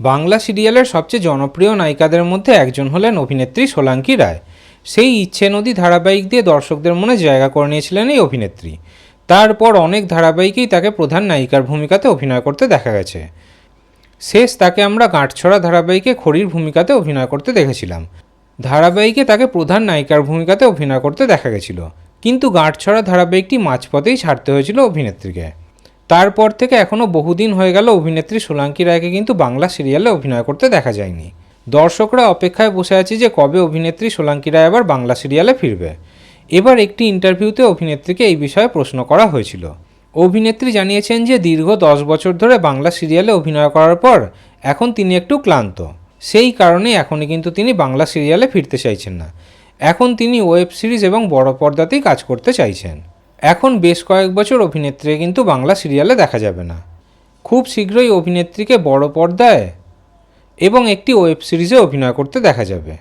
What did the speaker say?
বাংলা সিরিয়ালের সবচেয়ে জনপ্রিয় নায়িকাদের মধ্যে একজন হলেন অভিনেত্রী সোলাঙ্কি রায়। সেই ইচ্ছে নদী ধারাবাহিক দিয়ে দর্শকদের মনে জায়গা করে নিয়েছিলেন এই অভিনেত্রী। তারপর অনেক ধারাবাহিকেই তাকে প্রধান নায়িকার ভূমিকাতে অভিনয় করতে দেখা গেছে। শেষ তাকে আমরা গাঁটছড়া ধারাবাহিকে খড়ির ভূমিকাতে অভিনয় করতে দেখেছিলাম। ধারাবাহিকে তাকে প্রধান নায়িকার ভূমিকাতে অভিনয় করতে দেখা গেছিল। কিন্তু গাঁটছড়া ধারাবাহিকটি মাঝপথেই ছাড়তে হয়েছিল অভিনেত্রীকে। তারপর থেকে এখনও বহুদিন হয়ে গেল অভিনেত্রী সোলাঙ্কি রায়কে কিন্তু বাংলা সিরিয়ালে অভিনয় করতে দেখা যায়নি। দর্শকরা অপেক্ষায় বসে আছে যে কবে অভিনেত্রী সোলাঙ্কি রায় আবার বাংলা সিরিয়ালে ফিরবে। এবার একটি ইন্টারভিউতে অভিনেত্রীকে এই বিষয়ে প্রশ্ন করা হয়েছিল। অভিনেত্রী জানিয়েছেন যে দীর্ঘ দশ বছর ধরে বাংলা সিরিয়ালে অভিনয় করার পর এখন তিনি একটু ক্লান্ত। সেই কারণে এখনই কিন্তু তিনি বাংলা সিরিয়ালে ফিরতে চাইছেন না। এখন তিনি ওয়েব সিরিজ এবং বড় পর্দাতেই কাজ করতে চাইছেন। এখন বেশ কয়েক বছর অভিনেত্রী কিন্তু বাংলা সিরিয়ালে দেখা যাবে না। খুব শীঘ্রই অভিনেত্রীকে বড় পর্দায় এবং একটি ওয়েব সিরিজে অভিনয় করতে দেখা যাবে।